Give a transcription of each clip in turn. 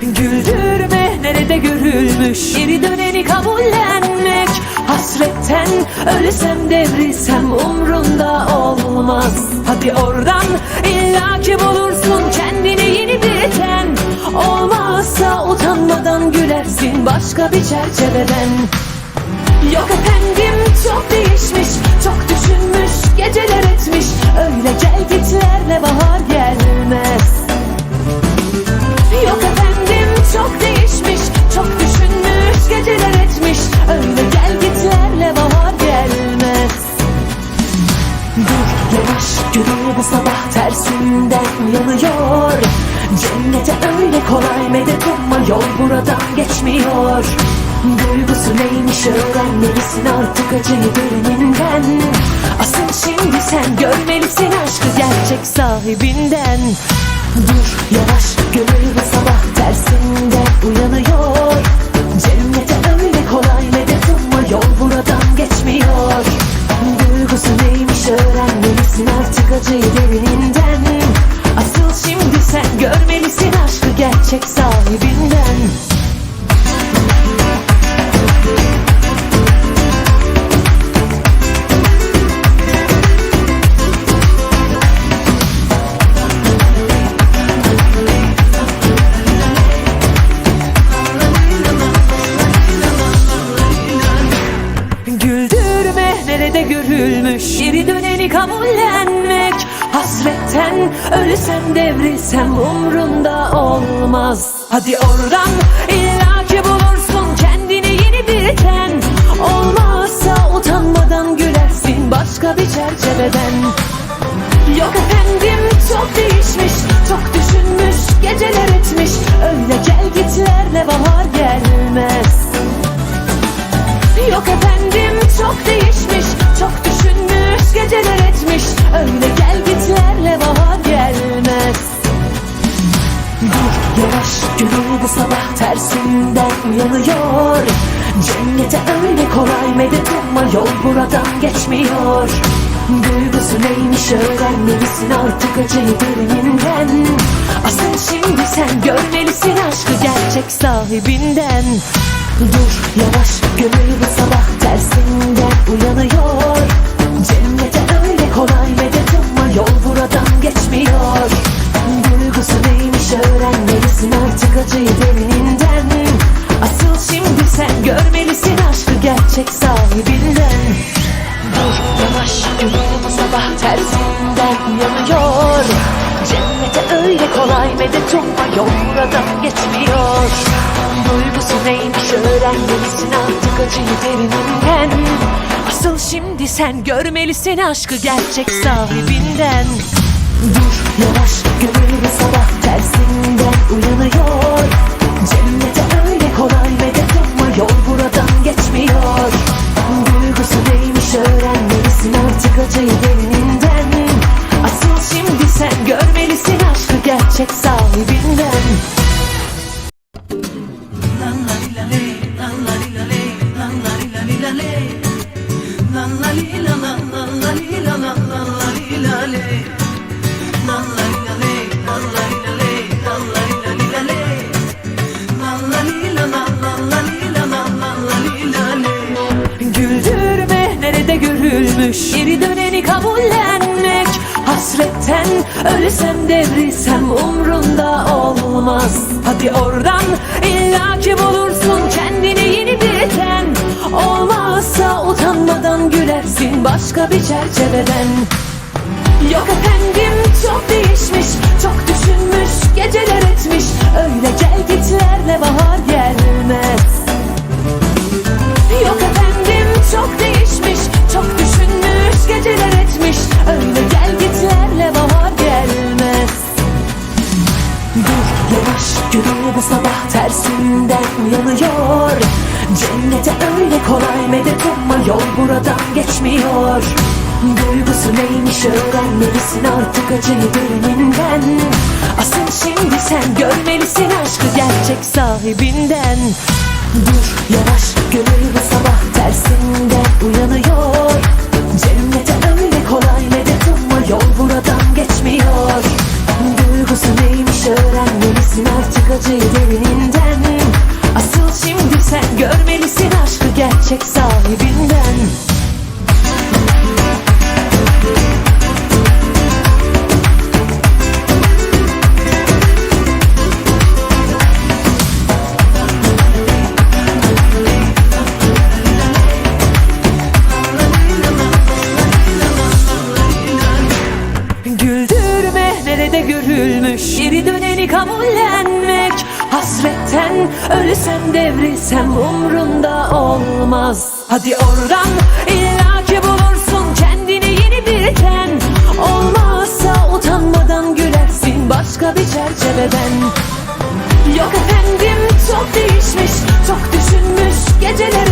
Güldürme nerede görülmüş Geri döneni kabullenmek Hasretten ölsem devrilsem umrunda olmaz Hadi oradan illaki bulursun kendine başka bir çerçeveden. Yok efendim çok değişmiş Çok düşünmüş geceler etmiş. Öyle gel gitlerle bahar gelmez. Yok efendim çok değişmiş Çok düşünmüş geceler etmiş. Öyle gel gitlerle bahar gelmez. Dur yavaş görür bu sabah tersinden yanıyor Cennete öyle kolay medet umma yol buradan geçmiyor. Duygusu neymiş öğrenmelisin artık acıyı derininden Asıl şimdi sen görmelisin aşkı gerçek sahibinden. Dur yavaş gönül bu sabah tersinden kabullenmek. Hasretten ölsem devrilsem umrunda olmaz. Hadi oradan illaki bulursun kendine yeni bir ten Olmazsa utanmadan gülersin başka bir çerçeveden. Yok efendim çok değişmiş Çok düşünmüş geceler etmiş. Öyle gel gitlerle bahar gelmez. Yok efendim çok değişmiş Çok düşünmüş geceler etmiş Öyle gel gitlerle bahar gelmez. Dur yavaş gönül bu sabah tersinden uyanıyor Cennete öyle kolay medet umma yol buradan geçmiyor. Duygusu neymiş öğrenmelisin artık acıyı derininden Asıl şimdi sen görmelisin aşkı gerçek sahibinden. Dur yavaş gönül bu sabah tersinden uyanıyor bu sabah tersinden uyanıyor Cennete öyle kolay medet umma yol buradan geçmiyor. Duygusu neymiş öğrenmelisin artık acıyı derininden Asıl şimdi sen görmelisin aşkı gerçek sahibinden. Dur yavaş gönül sabah tersinden uyanıyor. Cennete öyle kolay medet umma yol buradan geçmiyor acıyı derininden Asıl şimdi sen görmelisin aşkı gerçek sahibinden Hasretten ölsem devrilsem umrunda olmaz. Hadi oradan illaki bulursun kendine yeni bir ten Olmazsa utanmadan gülersin başka bir çerçeveden. Yok efendim çok değişmiş Çok düşünmüş Yavaş. Gönül bu sabah tersinden uyanıyor. Cennete öyle kolay medet umma yol buradan geçmiyor. Duygusu neymiş öğrenmelisin artık acıyı derininden Asıl şimdi sen görmelisin aşkı gerçek sahibinden. Dur yavaş gönül bu sabah tersinden uyanıyor. Cennete öyle kolay medet umma yol buradan geçmiyor. Duygusu neymiş öğrenmelisin artık acıyı derininden Asıl şimdi sen görmelisin aşkı gerçek sahibinden Hasretten ölsem devrilsem umrunda olmaz. Hadi oradan illaki bulursun kendini yeni bir ten Olmazsa utanmadan gülersin başka bir çerçeveden. Yok efendim çok değişmiş Çok düşünmüş geceler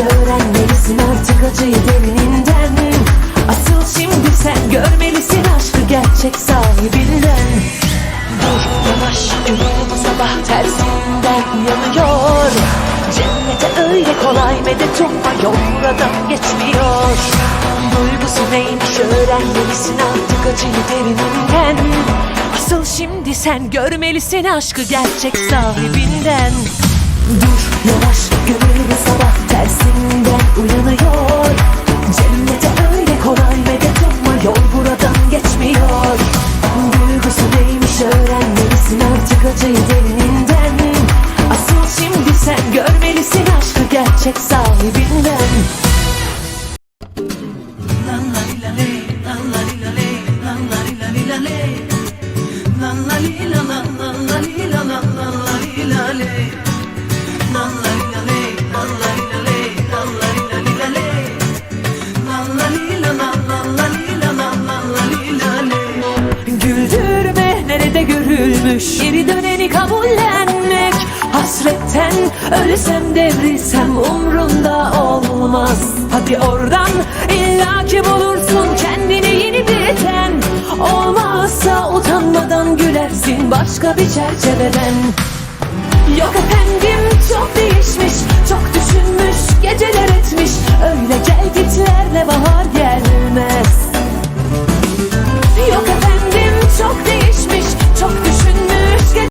öğrenmelisin artık acıyı derininden Asıl şimdi sen görmelisin aşkı gerçek sahibinden. Dur yavaş gönül sabah tersinden uyanıyor Cennete öyle kolay medet umma yol buradan geçmiyor. Duygusu neymiş öğrenmelisin artık acıyı derininden. Asıl şimdi sen görmelisin aşkı gerçek sahibinden Dur yavaş gönül bu sabah tersinden uyanıyor. Cennete öyle kolay medet umma yol buradan geçmiyor. Duygusu neymiş öğrenmelisin artık acıyı derininden Asıl şimdi sen görmelisin aşkı gerçek sahibinden. Güldürme gözle görülmüş. Geri döneni kabullenmek. Hasretten ölsem devrilsem umrunda olmaz. Hadi oradan illaki bulursun kendini yeni biten. Olmazsa utanmadan gülersin başka bir çerçeveden. Yok efendim çok değişmiş Çok düşünmüş geceler etmiş. Öyle gel gitlerle bahar gelmez. Yok efendim